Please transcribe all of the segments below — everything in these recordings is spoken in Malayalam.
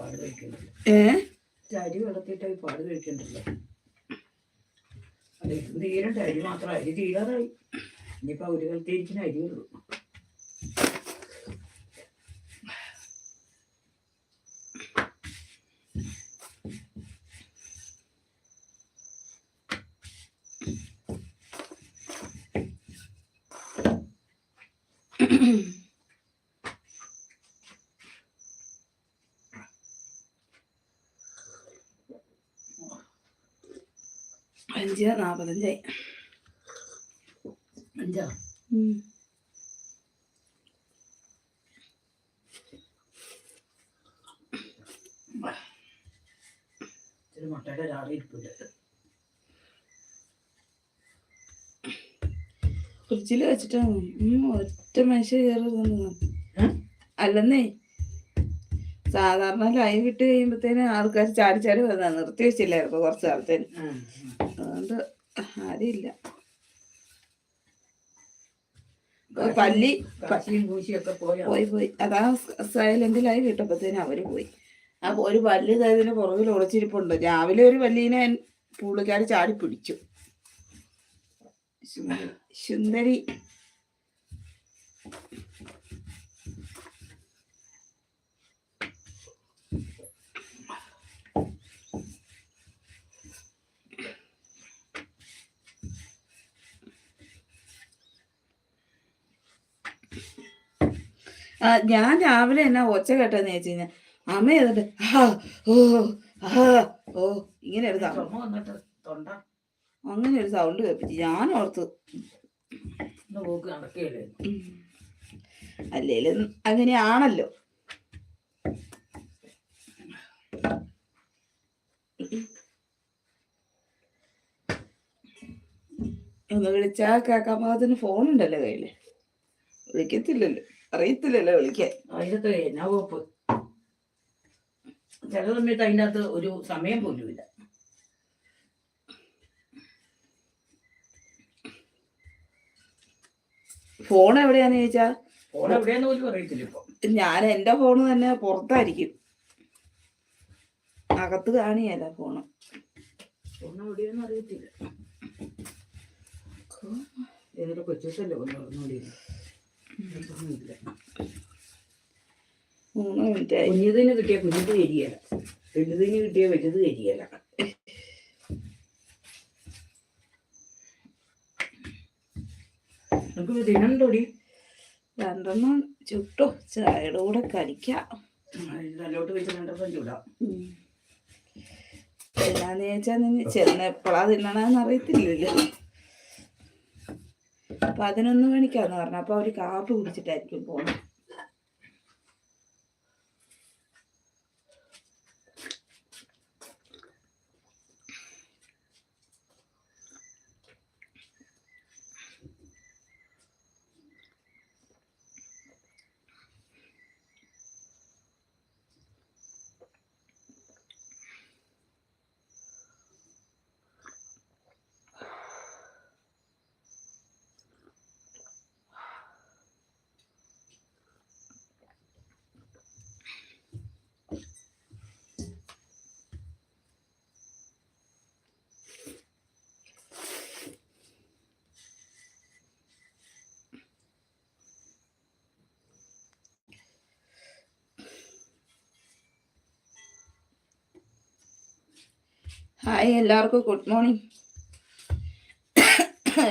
പാട് കഴിക്കണ്ടല്ലോ. ഏ? അരി വെള്ളത്തിട്ട് പാട് കഴിക്കണ്ടല്ലോ. തീരണ്ട അരി മാത്രം അരി തീരാറായി. ഇനിയിപ്പോ ഒരു കാലത്തിരിക്കുന്ന അരിയുള്ളൂ അഞ്ച് അഞ്ചോ? മുട്ടയുടെ ഇരിപ്പില്ല ഫ്രിഡ്ജിൽ വെച്ചിട്ടാ ഉം, ഒറ്റ മനുഷ്യ കയറുന്നു അല്ലെന്നേ സാധാരണ ലൈവ് ഇട്ട് കഴിയുമ്പത്തേനും ആൾക്കാർ ചാടി ചാടി വന്ന നിർത്തി വെച്ചില്ലായിരുന്നു കുറച്ച് കാലത്തേന്. അതുകൊണ്ട് ആരുമില്ല. പല്ലി പോയാ. പോയി അതാ സൈലന്റ് ലൈവ് ഇട്ടപ്പത്തേന് അവർ പോയി. അപ്പൊ ഒരു പല്ലി ഇതായതിന് പുറകിൽ ഒളിച്ചിരിപ്പുണ്ട്. രാവിലെ ഒരു പല്ലീനെ പുള്ളിക്കാരി ചാടി പിടിച്ചു. സുന്ദരി- ഞാൻ രാവിലെ എന്നാ ഒച്ച കേട്ടെന്ന് ചോദിച്ചു കഴിഞ്ഞാൽ അമ്മ ചെയ്തിട്ട് ആ ഓ ആ ഓ ഇങ്ങനെ ഒരു സൗണ്ട്. അങ്ങനെ ഒരു സൗണ്ട് കേൾപ്പിച്ചു ഞാൻ ഓർത്ത് അല്ലേലും അങ്ങനെയാണല്ലോ. ഒന്ന് വിളിച്ചാൽ കേക്കാൻ പാകത്തിന് ഫോണുണ്ടല്ലോ കയ്യിൽ. വിളിക്കത്തില്ലല്ലോ. അറിയത്തില്ലല്ലോ വിളിക്കാൻ. അതിനകത്ത് എന്നാ പോപ്പ് ചില സമയത്ത് അതിന്റെ അകത്ത് ഒരു സമയം പോലും ഇല്ല. ഫോൺ എവിടെയാന്ന് ചോദിച്ചാ? ഫോൺ എവിടെയാന്ന് പോലും അറിയത്തില്ല ഇപ്പൊ. ഞാൻ എന്റെ ഫോൺ തന്നെ പുറത്തായിരിക്കും. അകത്ത് കാണിയല്ല ഫോണ് ഫോൺ എവിടെയാന്ന് അറിയത്തില്ല. ഏതൊരു കൊച്ചല്ലേ ഇല്ല മൂന്ന് മിനിറ്റ് കുഞ്ഞതിന് കിട്ടിയ കുഞ്ഞത് കരിയല വലുതിന് കിട്ടിയ വലുത് കരിയല നമുക്ക് തിന്നണ്ടോടി? രണ്ടെണ്ണം ചുട്ടോ. ചായയുടെ കൂടെ കഴിക്കാം. നല്ലോട്ട് വെച്ച് രണ്ടെണ്ണം ചൂടാം ഉം. ചോദിച്ചാൽ ചോദിച്ചാ ചെന്ന് എപ്പോഴാ തിന്നണെന്ന് അറിയത്തില്ലല്ലോ. പതിനൊന്ന് മണിക്കാന്ന് പറഞ്ഞ. അപ്പൊ അവർ കാപ്പി കുടിച്ചിട്ടായിരിക്കും പോണത്. ഹായ് എല്ലാവർക്കും ഗുഡ് മോർണിംഗ്.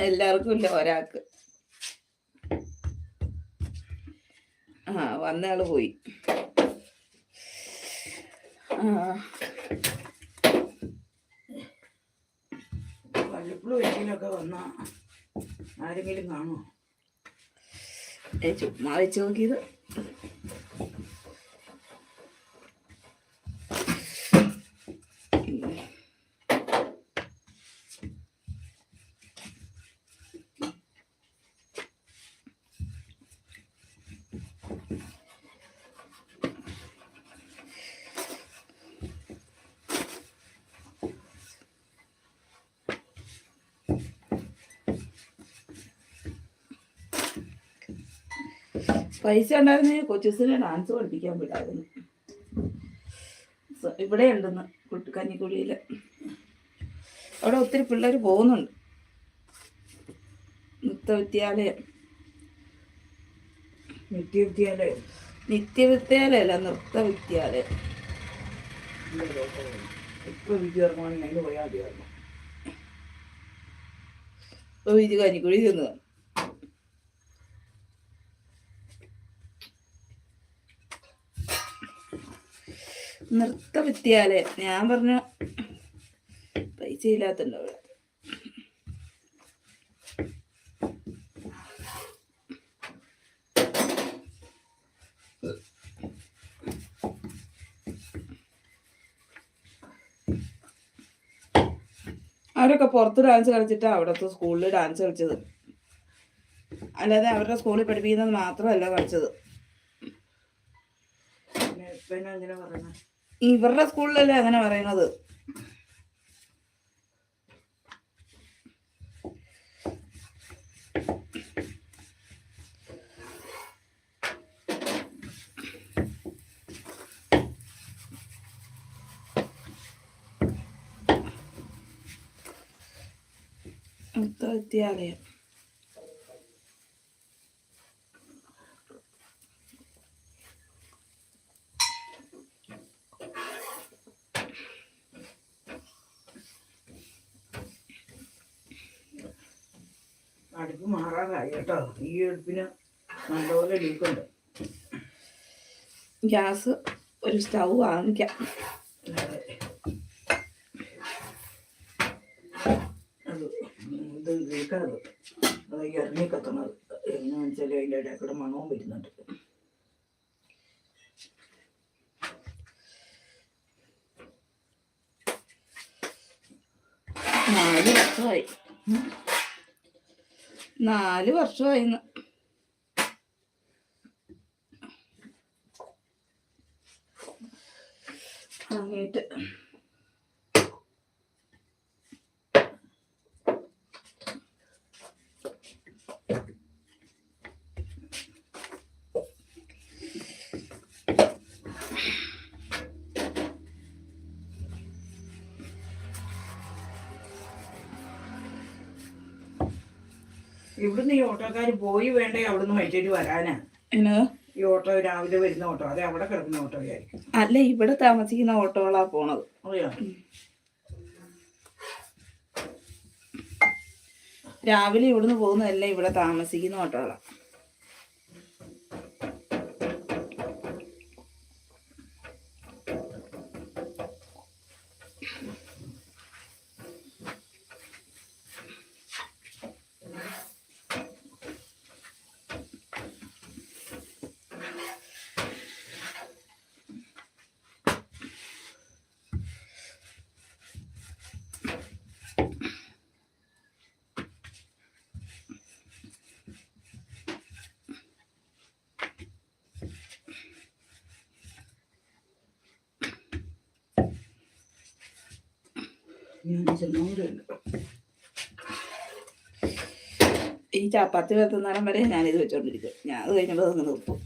എല്ലാവർക്കും ഇല്ല ഒരാൾക്ക്. ആ വന്നയാൾ പോയി. വല്ലപ്പോഴും വന്ന ആരെങ്കിലും കാണുമോ ചുമ്മാ വെച്ച് നോക്കിയത്. പൈസ ഉണ്ടായിരുന്നെങ്കിൽ കൊച്ചുസിനെ ഡാൻസ് പഠിപ്പിക്കാൻ വിടായിരുന്നു. ഇവിടെ ഉണ്ടെന്ന് കഞ്ഞിക്കുഴിയിൽ അവിടെ ഒത്തിരി പിള്ളേർ പോകുന്നുണ്ട്. നൃത്തവിദ്യാലയം. നിത്യവിദ്യാലയം. നിത്യവിദ്യാലയല്ല നൃത്തവിദ്യാലയം. ഇപ്പൊ അതിന് പോയാൽ മതിയായിരുന്നു. ഇപ്പൊ ഇത് കഞ്ഞിക്കുഴി ചെന്ന് നൃത്തവിദ്യാലയം ഞാൻ പറഞ്ഞു പൈസ ഇല്ലാത്തുണ്ട് അവരൊക്കെ പുറത്ത് ഡാൻസ് കളിച്ചിട്ടാണ് അവിടുത്തെ സ്കൂളിൽ ഡാൻസ് കളിച്ചത്. അല്ലാതെ അവരുടെ സ്കൂളിൽ പഠിപ്പിക്കുന്നത് മാത്രമല്ല കളിച്ചത്. പിന്നെ ഇങ്ങനെ പറയണേ ഇവരുടെ സ്കൂളിലല്ലേ അങ്ങനെ പറയുന്നത്? വിദ്യാലയം. അടുപ്പ് മാറാറായി കേട്ടോ. ഈ അടുപ്പിന് നല്ലപോലെ ലീക്കുണ്ട് ഗ്യാസ് ഒരു സ്റ്റൗ വാങ്ങിക്കാം. അതെ. ഇത് ലീക്കാത് അത് ഈ ഇറങ്ങി കത്തണത് എങ്ങനെയാണെന്ന് വെച്ചാൽ അതിന്റെ ഇടയിൽ കൂടെ മണവും വരുന്നുണ്ട്. നാല് വർഷമായി. നാല് വർഷമായി ഇന്ന്. വാങ്ങിയിട്ട് ഇവിടുന്ന് ഈ ഓട്ടോക്കാർ പോയി വേണ്ടേ അവിടുന്ന് മേടിച്ചിട്ട് വരാനാ. ഈ ഓട്ടോ രാവിലെ വരുന്ന ഓട്ടോ അതെ അവിടെ കിടക്കുന്ന ഓട്ടോയായിരിക്കും അല്ല ഇവിടെ താമസിക്കുന്ന ഓട്ടോകളാ പോണത്. അറിയാം? രാവിലെ ഇവിടുന്ന് പോകുന്നതല്ലേ ഇവിടെ താമസിക്കുന്ന ഓട്ടോകളാ. ഞാൻ ഈ ചപ്പാത്തി വെത്തുന്നേരം വരെ ഞാനിത് വെച്ചോണ്ടിരിക്കും. ഞാൻ അത് കഴിഞ്ഞപ്പോൾ അങ്ങ് നിർത്തും.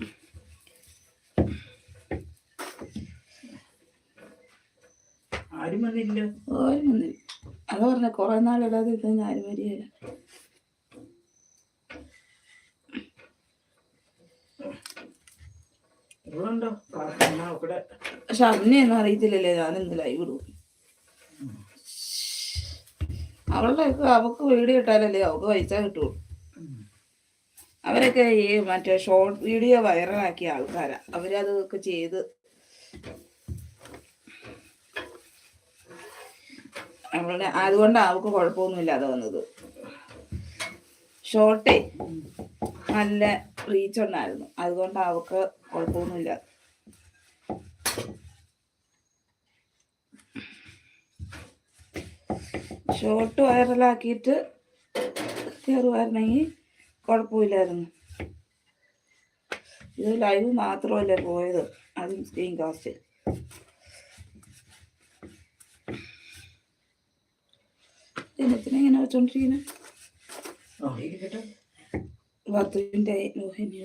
ആരും വന്നില്ല. ആരും വന്നില്ല. അത് പറഞ്ഞ കുറെ നാളിടാതെ ഇരുന്ന് ആരും വരികയില്ല. ഇവളുണ്ടോ പ്രാർത്ഥന അവിടെ. പക്ഷെ ഞാൻ അറിയത്തില്ലല്ലേ. ഞാനിന്ന് ലൈവ് ഇടും. അവളുടെ അവക്ക് വീഡിയോ ഇട്ടാലല്ലേ അവക്ക് പൈസ കിട്ടുള്ളൂ. അവരൊക്കെ ഈ മറ്റേ ഷോർട്ട് വീഡിയോ വൈറലാക്കിയ ആൾക്കാരാ. അവരതൊക്കെ ചെയ്ത് അവളുടെ അതുകൊണ്ടാണ് അവൾക്ക് കുഴപ്പമൊന്നുമില്ലാതെ വന്നത്. ഷോർട്ടേ നല്ല റീച്ച് ഉണ്ടായിരുന്നു. അതുകൊണ്ട് അവക്ക് കുഴപ്പമൊന്നുമില്ല. ഷോർട്ട് വൈറലാക്കിയിട്ട് കയറുമായിരുന്നെങ്കിൽ കുഴപ്പമില്ലായിരുന്നു. ഇത് ലൈവ് മാത്രമല്ലേ പോയത്? അതും സ്ക്രീൻ കാസ്റ്റ് ദിനത്തിന് ഇങ്ങനെ വെച്ചോണ്ടിരിക്കുന്നത് വധുവിന്റെ ലോഹിനി